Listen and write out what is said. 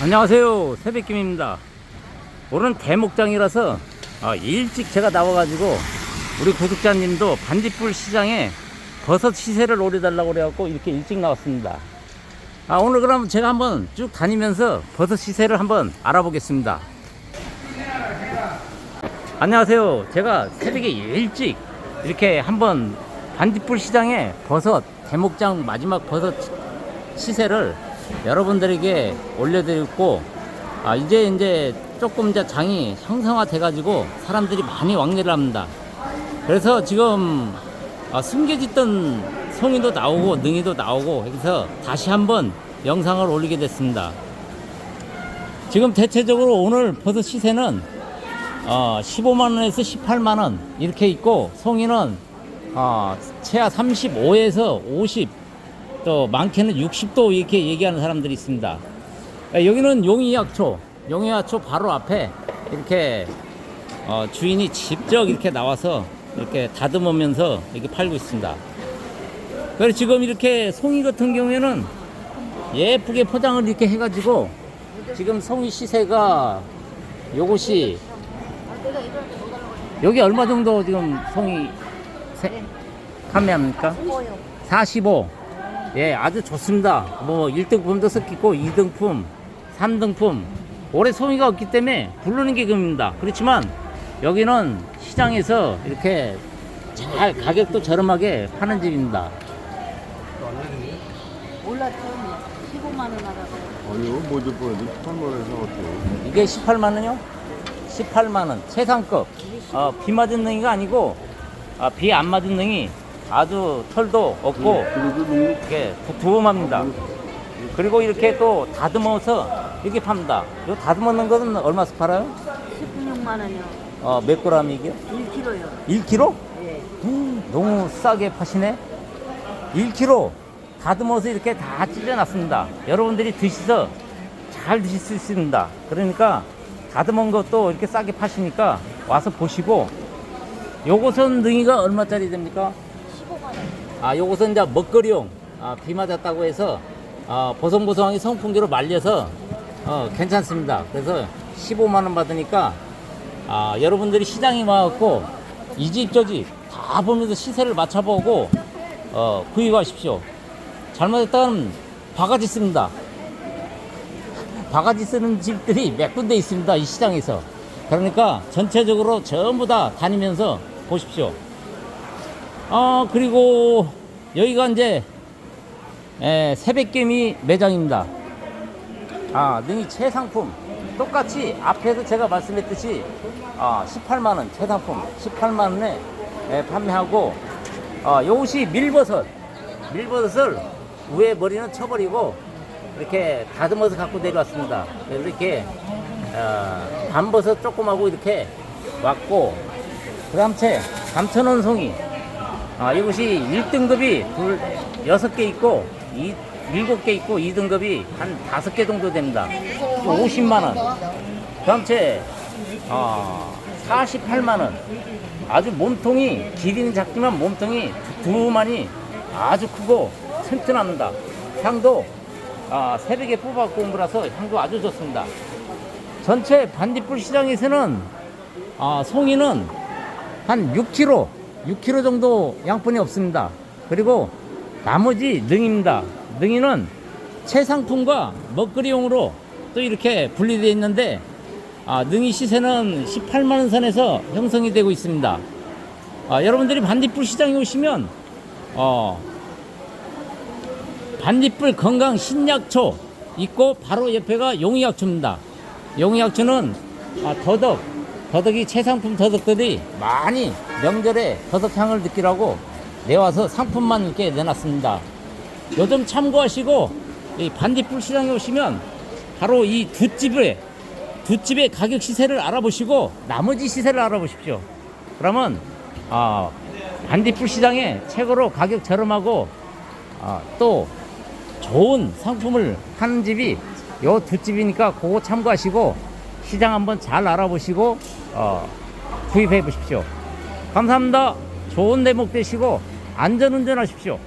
안녕하세요. 새벽김입니다. 오늘은 대목장이라서 아, 일찍 제가 나와가지고 우리 구독자님도 반딧불 시장에 버섯 시세를 올려달라고 그래갖고 이렇게 일찍 나왔습니다. 아, 오늘 그럼 제가 한번 쭉 다니면서 버섯 시세를 한번 알아보겠습니다. 안녕하세요. 제가 새벽에 일찍 이렇게 한번 반딧불 시장에 버섯 대목장 마지막 버섯 시세를 여러분들에게 올려드렸고 아, 이제 이제 조금 이제 장이 형성화돼 가지고 사람들이 많이 왕래를 합니다. 그래서 지금 아, 숨겨졌던 송이도 나오고 능이도 나오고 그래서 다시 한번 영상을 올리게 됐습니다. 지금 대체적으로 오늘 버섯 시세는 어, 15만 원에서 18만 원 이렇게 있고 송이는 어, 최하 35에서 50, 또 많게는 60도 이렇게 얘기하는 사람들이 있습니다. 예, 여기는 용이약초, 용이약초 바로 앞에 이렇게 어, 주인이 직접 이렇게 나와서 이렇게 다듬으면서 이렇게 팔고 있습니다. 그래서 지금 이렇게 송이 같은 경우에는 예쁘게 포장을 이렇게 해가지고 지금 송이 시세가 요것이 여기 얼마 정도 지금 송이 세- 판매합니까? 45. 예, 아주 좋습니다. 뭐 1등품도 섞이고 2등품, 3등품. 올해 송이가 없기 때문에 부르는 게 금입니다. 그렇지만 여기는 시장에서 이렇게 잘 가격도 저렴하게 파는 집입니다. 처음이야. 15만 원 하라고. 아니요, 뭐죠, 뭐죠? 18만 원에서 어때요? 이게 18만 원이요? 18만 원 최상급. 어, 비 맞은 능이가 아니고 아, 비 안 맞은 능이 아주 털도 없고 그리고 너무 이게 두툼합니다. 그리고 이렇게 또 다듬어서 이렇게 팝니다. 이 다듬어놓은 것은 얼마씩 팔아요? 16만 원이요. 어, 몇 그램 이게요? 1kg요. 1kg? 예. 음, 너무 싸게 파시네. 1kg 다듬어서 이렇게 다 찢어놨습니다. 여러분들이 드셔서 잘 드실 수 있습니다. 그러니까 다듬은 것도 이렇게 싸게 파시니까 와서 보시고 요것은 능이가 얼마짜리 됩니까? 15만 원. 아, 요것은 이제 먹거리용 아, 비 맞았다고 해서 아, 보송보송하게 선풍기로 말려서 어, 괜찮습니다. 그래서 15만 원 받으니까 아, 여러분들이 시장에 와갖고 이 집 저 집 다 보면서 시세를 맞춰보고 어, 구입하십시오. 잘못했다면 바가지 씁니다. 바가지 쓰는 집들이 몇 군데 있습니다. 이 시장에서. 그러니까 전체적으로 전부 다 다니면서 보십시오. 아 그리고 여기가 이제 에, 새벽개미 매장입니다. 아 능이 최상품 똑같이 앞에서 제가 말씀했듯이 아 18만 원 최상품 18만 원에 에, 판매하고 아 요것이 밀버섯 밀버섯을 위에 머리는 쳐버리고 이렇게 다듬어서 갖고 내려왔습니다. 그래서 이렇게 어, 밤버섯 조금하고 이렇게 왔고 그 다음에 감천원 송이 아, 이것이 1등급이 둘, 6개 있고, 이, 7개 있고, 2등급이 한 5개 정도 됩니다. 50만원. 그 다음에, 어, 48만원. 아주 몸통이, 길이는 작지만 몸통이 두툼하니 아주 크고 튼튼합니다. 향도, 아, 새벽에 뽑아갖고 온 거라서 향도 아주 좋습니다. 전체 반딧불 시장에서는, 아, 송이는 한 6kg, 6kg 정도 양분이 없습니다. 그리고 나머지 능입니다. 능이는 최상품과 먹거리용으로 또 이렇게 분리되어 있는데 아, 능이 시세는 18만 원 선에서 형성이 되고 있습니다. 아, 여러분들이 반딧불 시장에 오시면 어, 반딧불 건강 신약초 있고 바로 옆에가 용의약초입니다. 용의약초는 아, 더덕, 더덕이 최상품 더덕들이 많이 명절에 더덕향을 느끼라고 내와서 상품만 이렇게 내놨습니다. 요즘 참고하시고 이 반딧불 시장에 오시면 바로 이 두 집의 두 집의 가격 시세를 알아보시고 나머지 시세를 알아보십시오. 그러면 아, 반딧불 시장에 최고로 가격 저렴하고 아, 또 좋은 상품을 하는 집이 요 두 집이니까 그거 참고하시고 시장 한번 잘 알아보시고 어, 구입해 보십시오. 감사합니다. 좋은 대목 되시고 안전 운전 하십시오.